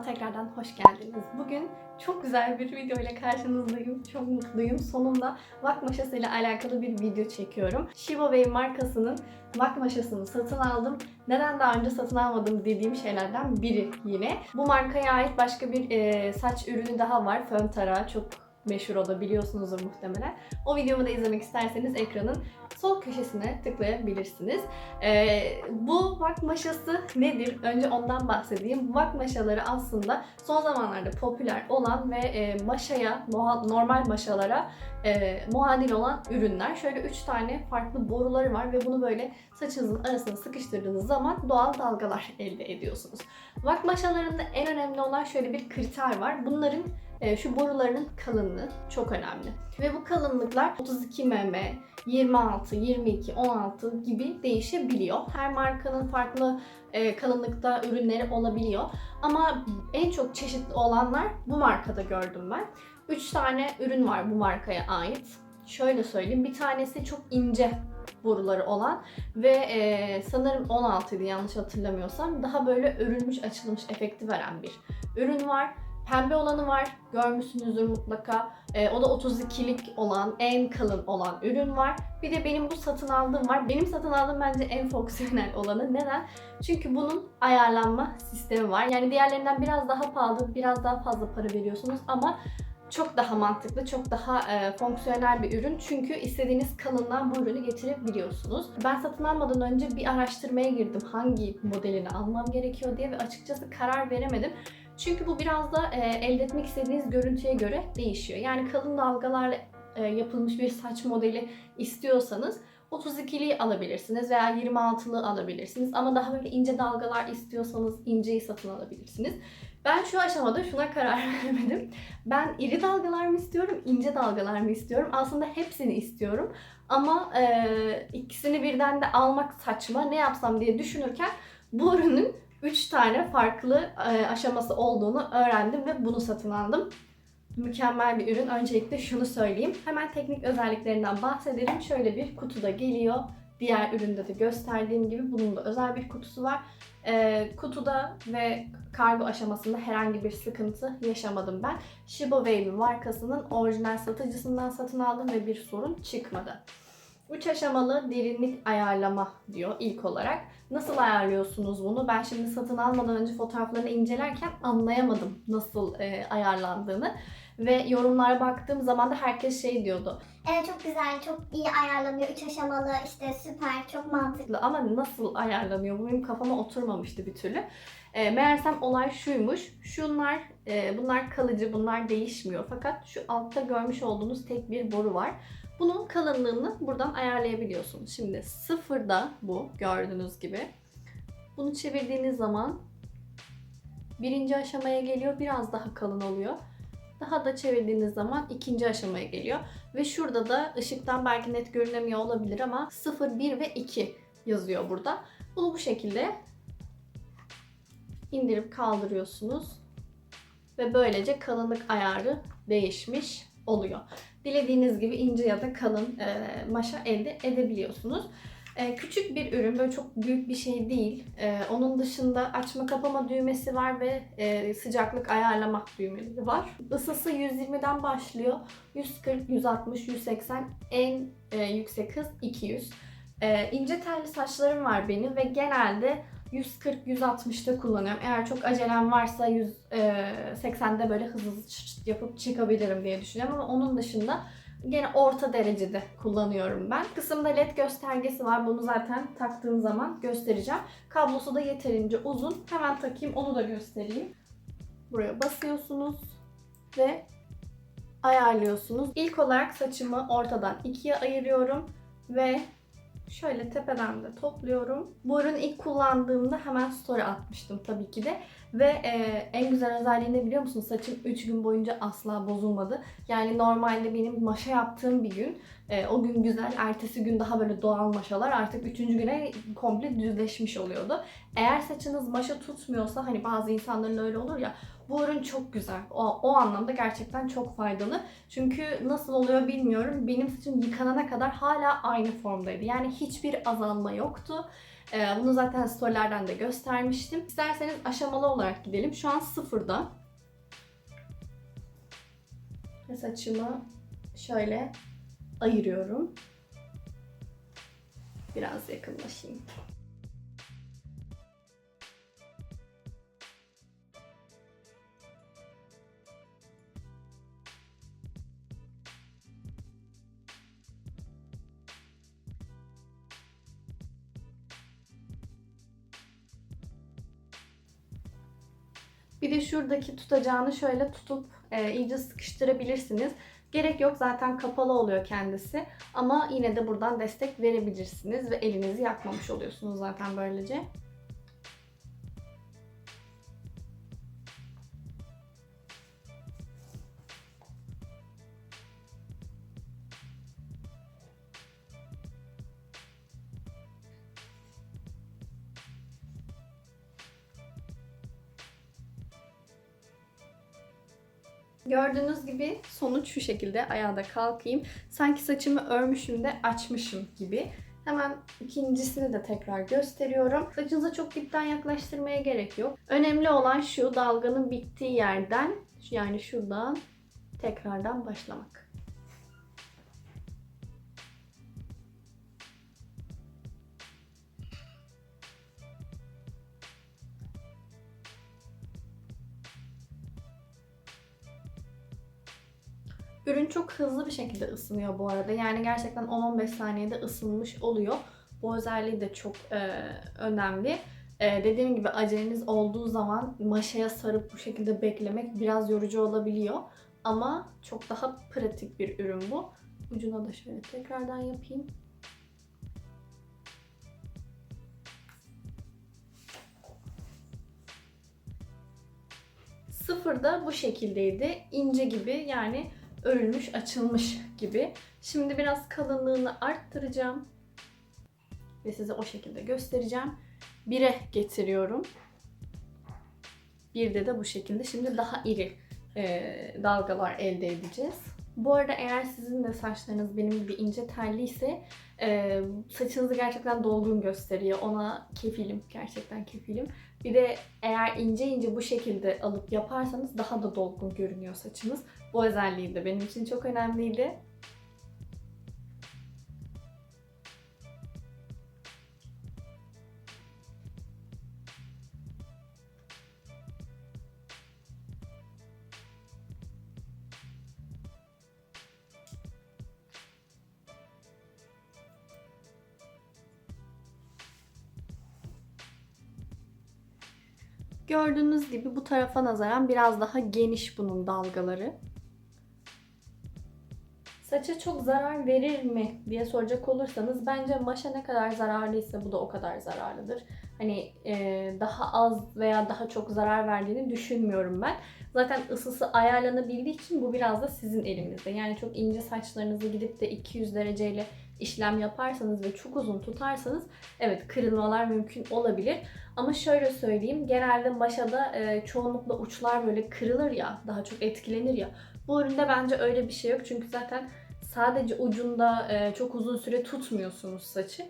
kanalıma tekrardan hoş geldiniz. Bugün çok güzel bir video ile karşınızdayım. Çok mutluyum. Sonunda vak maşası ile alakalı bir video çekiyorum. Shiba Wave markasının vak maşasını satın aldım. Neden daha önce satın almadım dediğim şeylerden biri yine. Bu markaya ait başka bir saç ürünü daha var. Fön tarağı. Çok meşhur o muhtemelen. O videomu da izlemek isterseniz ekranın sol köşesine tıklayabilirsiniz. Ee, bu vak maşası nedir? Önce ondan bahsedeyim. Vak maşaları aslında son zamanlarda popüler olan ve e, maşaya, normal maşalara e, muadil olan ürünler. Şöyle 3 tane farklı boruları var ve bunu böyle saçınızın arasına sıkıştırdığınız zaman doğal dalgalar elde ediyorsunuz. Vak maşalarında en önemli olan şöyle bir kriter var. Bunların e, şu borularının kalınlığı çok önemli. Ve bu kalınlıklar 32 mm, 26, 22, 16 gibi değişebiliyor. Her markanın farklı e, kalınlıkta ürünleri olabiliyor. Ama en çok çeşitli olanlar bu markada gördüm ben. 3 tane ürün var bu markaya ait. Şöyle söyleyeyim. Bir tanesi çok ince boruları olan ve e, sanırım 16 idi yanlış hatırlamıyorsam. Daha böyle örülmüş açılmış efekti veren bir ürün var. Pembe olanı var. Görmüşsünüzdür mutlaka. E, o da 32'lik olan, en kalın olan ürün var. Bir de benim bu satın aldığım var. Benim satın aldığım bence en fonksiyonel olanı. Neden? Çünkü bunun ayarlanma sistemi var. Yani diğerlerinden biraz daha pahalı, biraz daha fazla para veriyorsunuz ama çok daha mantıklı, çok daha e, fonksiyonel bir ürün. Çünkü istediğiniz kalınlığa bu ürünü getirebiliyorsunuz. Ben satın almadan önce bir araştırmaya girdim hangi modelini almam gerekiyor diye ve açıkçası karar veremedim. Çünkü bu biraz da e, elde etmek istediğiniz görüntüye göre değişiyor. Yani kalın dalgalarla e, yapılmış bir saç modeli istiyorsanız 32'liyi alabilirsiniz veya 26'lı alabilirsiniz. Ama daha böyle ince dalgalar istiyorsanız inceyi satın alabilirsiniz. Ben şu aşamada şuna karar veremedim. Ben iri dalgalar mı istiyorum, ince dalgalar mı istiyorum? Aslında hepsini istiyorum. Ama e, ikisini birden de almak saçma. Ne yapsam diye düşünürken bu ürünün 3 tane farklı e, aşaması olduğunu öğrendim ve bunu satın aldım. Mükemmel bir ürün. Öncelikle şunu söyleyeyim. Hemen teknik özelliklerinden bahsedelim. Şöyle bir kutuda geliyor. Diğer üründe de gösterdiğim gibi bunun da özel bir kutusu var. E, kutuda ve kargo aşamasında herhangi bir sıkıntı yaşamadım ben. Shiba Wave markasının orijinal satıcısından satın aldım ve bir sorun çıkmadı. 3 aşamalı derinlik ayarlama diyor ilk olarak. Nasıl ayarlıyorsunuz bunu? Ben şimdi satın almadan önce fotoğraflarını incelerken anlayamadım nasıl e, ayarlandığını. Ve yorumlara baktığım zaman da herkes şey diyordu. Evet çok güzel, çok iyi ayarlanıyor. Üç aşamalı, işte süper, çok mantıklı. Ama nasıl ayarlanıyor? Bu benim kafama oturmamıştı bir türlü. E, meğersem olay şuymuş. Şunlar, e, bunlar kalıcı, bunlar değişmiyor. Fakat şu altta görmüş olduğunuz tek bir boru var. Bunun kalınlığını buradan ayarlayabiliyorsunuz. Şimdi sıfırda bu gördüğünüz gibi. Bunu çevirdiğiniz zaman birinci aşamaya geliyor. Biraz daha kalın oluyor. Daha da çevirdiğiniz zaman ikinci aşamaya geliyor. Ve şurada da ışıktan belki net görünemiyor olabilir ama 0, 1 ve 2 yazıyor burada. Bunu bu şekilde indirip kaldırıyorsunuz. Ve böylece kalınlık ayarı değişmiş oluyor. Dilediğiniz gibi ince ya da kalın e, maşa elde edebiliyorsunuz. E, küçük bir ürün, böyle çok büyük bir şey değil. E, onun dışında açma kapama düğmesi var ve e, sıcaklık ayarlama düğmeleri var. Isısı 120'den başlıyor. 140, 160, 180, en e, yüksek hız 200. E, ince telli saçlarım var benim ve genelde 140-160'da kullanıyorum. Eğer çok acelem varsa 180'de böyle hızlı çıt yapıp çıkabilirim diye düşünüyorum ama onun dışında gene orta derecede kullanıyorum ben. Kısımda led göstergesi var. Bunu zaten taktığım zaman göstereceğim. Kablosu da yeterince uzun. Hemen takayım onu da göstereyim. Buraya basıyorsunuz ve ayarlıyorsunuz. İlk olarak saçımı ortadan ikiye ayırıyorum ve Şöyle tepeden de topluyorum. Bu ürünü ilk kullandığımda hemen story atmıştım tabii ki de. Ve e, en güzel özelliği ne biliyor musunuz? Saçım 3 gün boyunca asla bozulmadı. Yani normalde benim maşa yaptığım bir gün, e, o gün güzel, ertesi gün daha böyle doğal maşalar artık 3. güne komple düzleşmiş oluyordu. Eğer saçınız maşa tutmuyorsa hani bazı insanların öyle olur ya bu ürün çok güzel. O, o anlamda gerçekten çok faydalı. Çünkü nasıl oluyor bilmiyorum. Benim saçım yıkanana kadar hala aynı formdaydı. Yani hiçbir azalma yoktu. Ee, bunu zaten storylerden de göstermiştim. İsterseniz aşamalı olarak gidelim. Şu an sıfırda. Ve saçımı şöyle ayırıyorum. Biraz yakınlaşayım. Bir de şuradaki tutacağını şöyle tutup e, iyice sıkıştırabilirsiniz. Gerek yok zaten kapalı oluyor kendisi. Ama yine de buradan destek verebilirsiniz ve elinizi yakmamış oluyorsunuz zaten böylece. Gördüğünüz gibi sonuç şu şekilde ayağa kalkayım. Sanki saçımı örmüşüm de açmışım gibi. Hemen ikincisini de tekrar gösteriyorum. Saçınıza çok dipten yaklaştırmaya gerek yok. Önemli olan şu dalganın bittiği yerden yani şuradan tekrardan başlamak. Ürün çok hızlı bir şekilde ısınıyor bu arada. Yani gerçekten 10-15 saniyede ısınmış oluyor. Bu özelliği de çok e, önemli. E, dediğim gibi aceleniz olduğu zaman maşaya sarıp bu şekilde beklemek biraz yorucu olabiliyor. Ama çok daha pratik bir ürün bu. Ucuna da şöyle tekrardan yapayım. Sıfırda bu şekildeydi. İnce gibi yani örülmüş, açılmış gibi. Şimdi biraz kalınlığını arttıracağım. Ve size o şekilde göstereceğim. Bire getiriyorum. Bir de de bu şekilde. Şimdi daha iri e, dalgalar elde edeceğiz. Bu arada eğer sizin de saçlarınız benim gibi ince telliyse e, saçınızı gerçekten dolgun gösteriyor. Ona kefilim. Gerçekten kefilim. Bir de eğer ince ince bu şekilde alıp yaparsanız daha da dolgun görünüyor saçınız. Bu özelliği de benim için çok önemliydi. Gördüğünüz gibi bu tarafa nazaran biraz daha geniş bunun dalgaları. Saça çok zarar verir mi diye soracak olursanız bence maşa ne kadar zararlıysa bu da o kadar zararlıdır. Hani e, daha az veya daha çok zarar verdiğini düşünmüyorum ben. Zaten ısısı ayarlanabildiği için bu biraz da sizin elinizde. Yani çok ince saçlarınızı gidip de 200 dereceyle işlem yaparsanız ve çok uzun tutarsanız evet kırılmalar mümkün olabilir. Ama şöyle söyleyeyim genelde maşada e, çoğunlukla uçlar böyle kırılır ya daha çok etkilenir ya. Bu üründe bence öyle bir şey yok çünkü zaten sadece ucunda e, çok uzun süre tutmuyorsunuz saçı.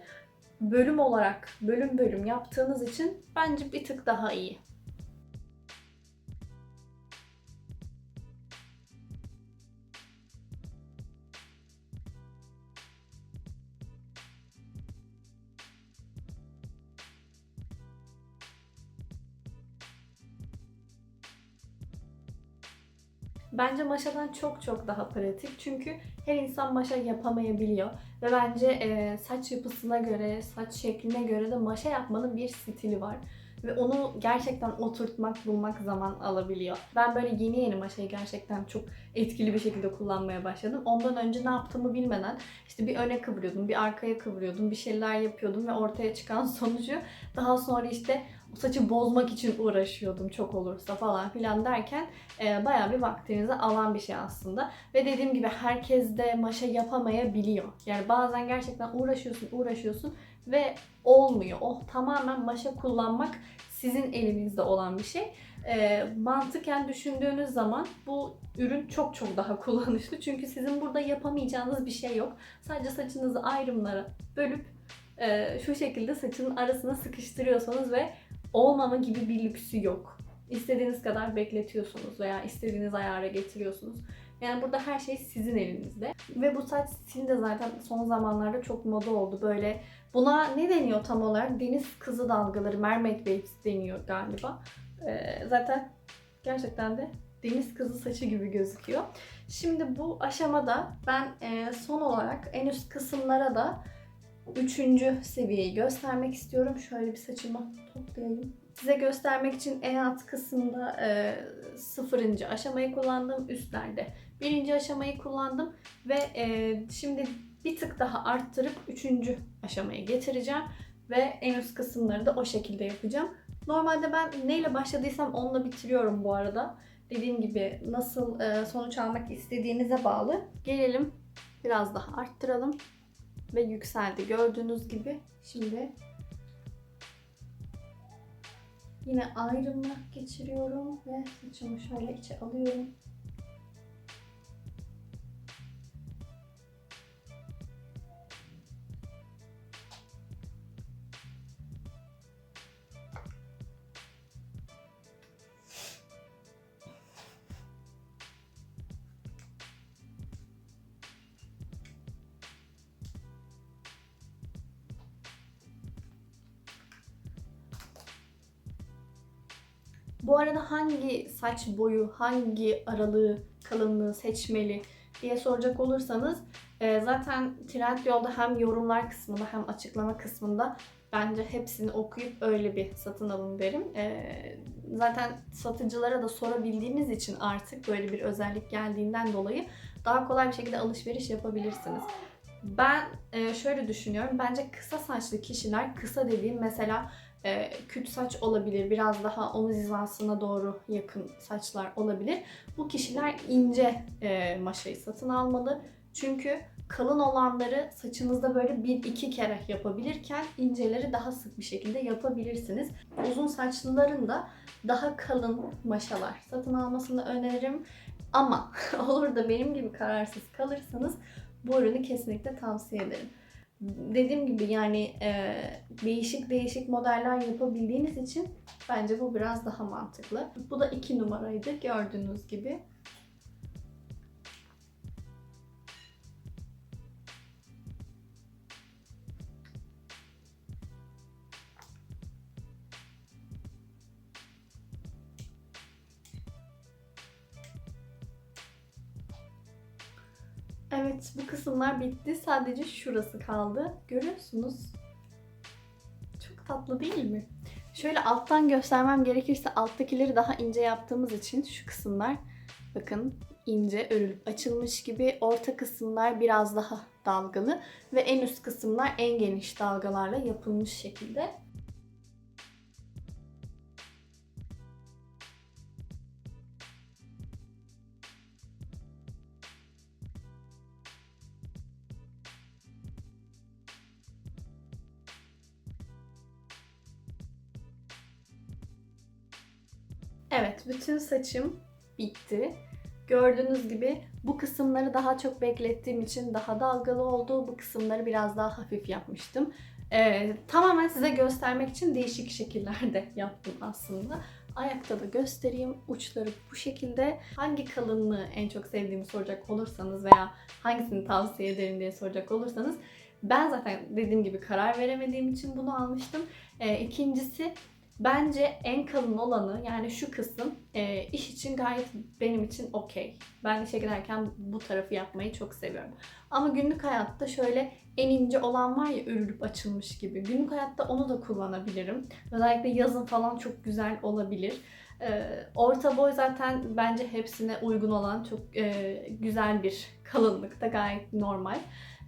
Bölüm olarak bölüm bölüm yaptığınız için bence bir tık daha iyi. Bence maşadan çok çok daha pratik. Çünkü her insan maşa yapamayabiliyor. Ve bence e, saç yapısına göre, saç şekline göre de maşa yapmanın bir stili var. Ve onu gerçekten oturtmak, bulmak zaman alabiliyor. Ben böyle yeni yeni maşayı gerçekten çok etkili bir şekilde kullanmaya başladım. Ondan önce ne yaptığımı bilmeden işte bir öne kıvırıyordum, bir arkaya kıvırıyordum, bir şeyler yapıyordum ve ortaya çıkan sonucu daha sonra işte saçı bozmak için uğraşıyordum çok olursa falan filan derken e, bayağı bir vaktinizi alan bir şey aslında. Ve dediğim gibi herkes de maşa yapamayabiliyor. Yani bazen gerçekten uğraşıyorsun uğraşıyorsun ve olmuyor. O tamamen maşa kullanmak sizin elinizde olan bir şey. E, mantıken düşündüğünüz zaman bu ürün çok çok daha kullanışlı. Çünkü sizin burada yapamayacağınız bir şey yok. Sadece saçınızı ayrımlara bölüp e, şu şekilde saçının arasına sıkıştırıyorsanız ve olmama gibi bir lüksü yok. İstediğiniz kadar bekletiyorsunuz veya istediğiniz ayara getiriyorsunuz. Yani burada her şey sizin elinizde. Ve bu saç stili de zaten son zamanlarda çok moda oldu. Böyle buna ne deniyor tam olarak? Deniz kızı dalgaları, mermaid waves deniyor galiba. Ee, zaten gerçekten de deniz kızı saçı gibi gözüküyor. Şimdi bu aşamada ben e, son olarak en üst kısımlara da üçüncü seviyeyi göstermek istiyorum. Şöyle bir saçımı toplayayım. Size göstermek için en alt kısımda e, sıfırıncı aşamayı kullandım. Üstlerde birinci aşamayı kullandım. Ve e, şimdi bir tık daha arttırıp üçüncü aşamaya getireceğim. Ve en üst kısımları da o şekilde yapacağım. Normalde ben neyle başladıysam onunla bitiriyorum bu arada. Dediğim gibi nasıl e, sonuç almak istediğinize bağlı. Gelelim biraz daha arttıralım. Ve yükseldi gördüğünüz gibi. Şimdi yine ayrımla geçiriyorum ve saçımı şöyle içe alıyorum. Bu arada hangi saç boyu, hangi aralığı, kalınlığı seçmeli diye soracak olursanız e, zaten Trendyol'da hem yorumlar kısmında hem açıklama kısmında bence hepsini okuyup öyle bir satın alın derim. E, zaten satıcılara da sorabildiğiniz için artık böyle bir özellik geldiğinden dolayı daha kolay bir şekilde alışveriş yapabilirsiniz. Ben e, şöyle düşünüyorum. Bence kısa saçlı kişiler, kısa dediğim mesela e, küt saç olabilir, biraz daha omuz hizasına doğru yakın saçlar olabilir. Bu kişiler ince e, maşayı satın almalı. Çünkü kalın olanları saçınızda böyle bir iki kere yapabilirken inceleri daha sık bir şekilde yapabilirsiniz. Uzun saçlıların da daha kalın maşalar satın almasını öneririm. Ama olur da benim gibi kararsız kalırsanız bu ürünü kesinlikle tavsiye ederim dediğim gibi yani e, değişik değişik modeller yapabildiğiniz için bence bu biraz daha mantıklı. Bu da iki numaraydı gördüğünüz gibi. Evet bu kısımlar bitti. Sadece şurası kaldı. Görüyorsunuz. Çok tatlı değil mi? Şöyle alttan göstermem gerekirse alttakileri daha ince yaptığımız için şu kısımlar bakın ince örülüp açılmış gibi. Orta kısımlar biraz daha dalgalı ve en üst kısımlar en geniş dalgalarla yapılmış şekilde. Bütün saçım bitti. Gördüğünüz gibi bu kısımları daha çok beklettiğim için daha dalgalı oldu. Bu kısımları biraz daha hafif yapmıştım. Ee, tamamen size göstermek için değişik şekillerde yaptım aslında. Ayakta da göstereyim. Uçları bu şekilde. Hangi kalınlığı en çok sevdiğimi soracak olursanız veya hangisini tavsiye ederim diye soracak olursanız ben zaten dediğim gibi karar veremediğim için bunu almıştım. Ee, ikincisi Bence en kalın olanı yani şu kısım e, iş için gayet benim için okey. Ben işe giderken bu tarafı yapmayı çok seviyorum. Ama günlük hayatta şöyle en ince olan var ya örülüp açılmış gibi. Günlük hayatta onu da kullanabilirim. Özellikle yazın falan çok güzel olabilir. E, orta boy zaten bence hepsine uygun olan çok e, güzel bir kalınlıkta gayet normal.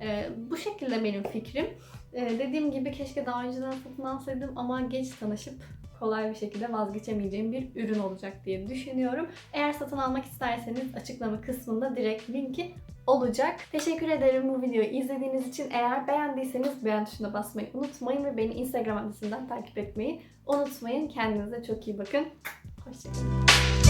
E, bu şekilde benim fikrim. E, dediğim gibi keşke daha önceden satın alsaydım ama geç tanışıp kolay bir şekilde vazgeçemeyeceğim bir ürün olacak diye düşünüyorum. Eğer satın almak isterseniz açıklama kısmında direkt linki olacak. Teşekkür ederim bu videoyu izlediğiniz için. Eğer beğendiyseniz beğen tuşuna basmayı unutmayın ve beni Instagram adresinden takip etmeyi unutmayın. Kendinize çok iyi bakın. Hoşçakalın.